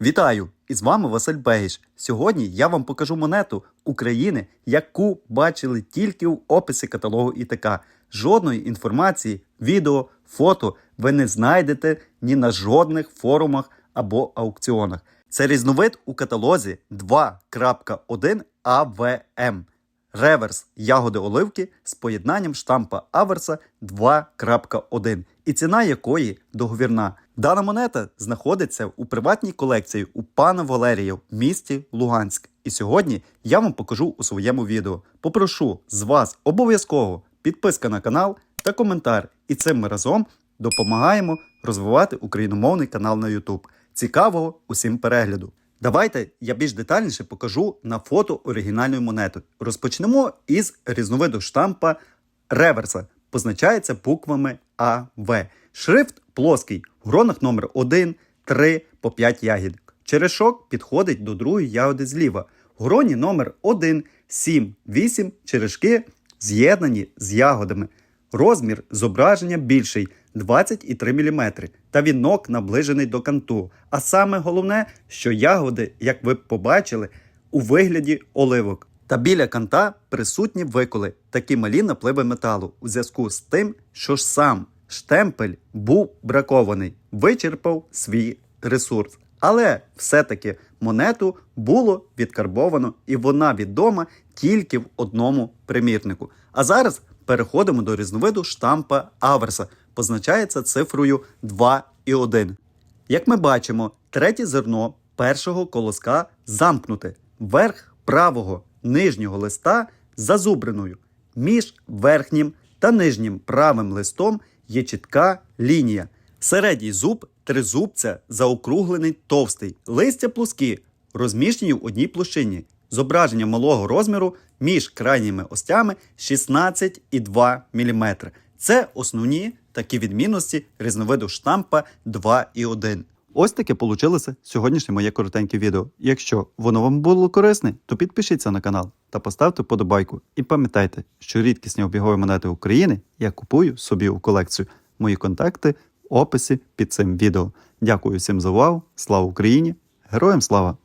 Вітаю! І з вами Василь Бегіш. Сьогодні я вам покажу монету України, яку бачили тільки в описі каталогу ІТК. Жодної інформації, відео, фото ви не знайдете ні на жодних форумах або аукціонах. Це різновид у каталозі 2.1 АВМ. Реверс ягоди оливки з поєднанням штампа Аверса 2.1 і ціна якої договірна. Дана монета знаходиться у приватній колекції у пана Валерія в місті Луганськ. І сьогодні я вам покажу у своєму відео. Попрошу з вас обов'язково підписка на канал та коментар. І цим ми разом допомагаємо розвивати україномовний канал на YouTube. Цікавого усім перегляду. Давайте я більш детальніше покажу на фото оригінальної монети. Розпочнемо із різновиду штампа реверса. Позначається буквами АВ. Шрифт плоский. В гронах номер 1, 3 по 5 ягід. Черешок підходить до другої ягоди зліва. В гроні номер 1, 7, 8 черешки з'єднані з ягодами. Розмір зображення більший 23 мм та вінок наближений до канту. А саме головне, що ягоди, як ви побачили, у вигляді оливок. Та біля канта присутні виколи, такі малі напливи металу, у зв'язку з тим, що ж сам штемпель був бракований, вичерпав свій ресурс. Але все-таки монету було відкарбовано, і вона відома тільки в одному примірнику. А зараз переходимо до різновиду штампа Аверса. Позначається цифрою 2 і 1. Як ми бачимо, третє зерно першого колоска замкнуте. Верх правого нижнього листа зазубриною. Між верхнім та нижнім правим листом є чітка лінія. Середній зуб тризубця заокруглений товстий, листя плоскі, розміщені в одній площині. Зображення малого розміру між крайніми остями 16,2 мм. Це основні такі відмінності різновиду штампа 2 і 1. Ось таке получилося сьогоднішнє моє коротеньке відео. Якщо воно вам було корисне, то підпишіться на канал та поставте подобайку. І пам'ятайте, що рідкісні обігові монети України я купую собі у колекцію. Мої контакти в описі під цим відео. Дякую всім за увагу. Слава Україні! Героям слава!